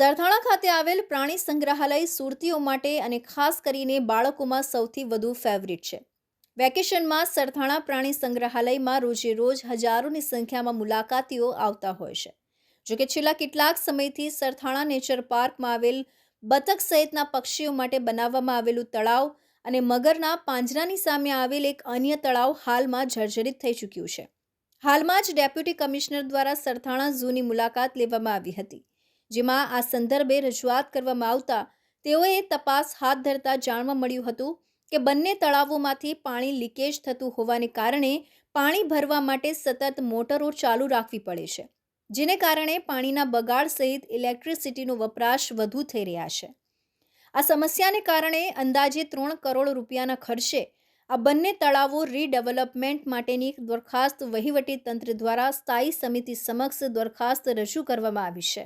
સરથાણા ખાતે આવેલ પ્રાણી સંગ્રહાલય સુરતીઓ માટે અને ખાસ કરીને બાળકોમાં સૌથી વધુ ફેવરિટ છે. વેકેશનમાં સરથાણા પ્રાણી સંગ્રહાલયમાં રોજે રોજ હજારોની સંખ્યામાં મુલાકાતીઓ આવતા હોય છે. જોકે છેલ્લા કેટલાક સમયથી સરથાણા નેચર પાર્કમાં આવેલ બતક સહિતના પક્ષીઓ માટે બનાવવામાં આવેલું તળાવ અને મગરના પાંજરાની સામે આવેલ એક અન્ય તળાવ હાલમાં જર્જરિત થઈ ચૂક્યું છે. હાલમાં જ ડેપ્યુટી કમિશનર દ્વારા સરથાણા ઝૂની મુલાકાત લેવામાં આવી હતી. જેમાં આ સંદર્ભે રજૂઆત કરવામાં આવતા તેઓએ તપાસ હાથ ધરતા જાણવા મળ્યું હતું કે બંને તળાવોમાંથી પાણી લીકેજ થતું હોવાને કારણે પાણી ભરવા માટે સતત મોટરો ચાલુ રાખવી પડે છે, જેને કારણે પાણીના બગાડ સહિત ઇલેક્ટ્રિસિટીનો વપરાશ વધુ થઈ રહ્યા છે. આ સમસ્યાને કારણે અંદાજે ત્રણ કરોડ રૂપિયાના ખર્ચે આ બંને તળાવો રીડેવલપમેન્ટ માટેની દરખાસ્ત વહીવટી તંત્ર દ્વારા સ્થાયી સમિતિ સમક્ષ દરખાસ્ત રજૂ કરવામાં આવી છે.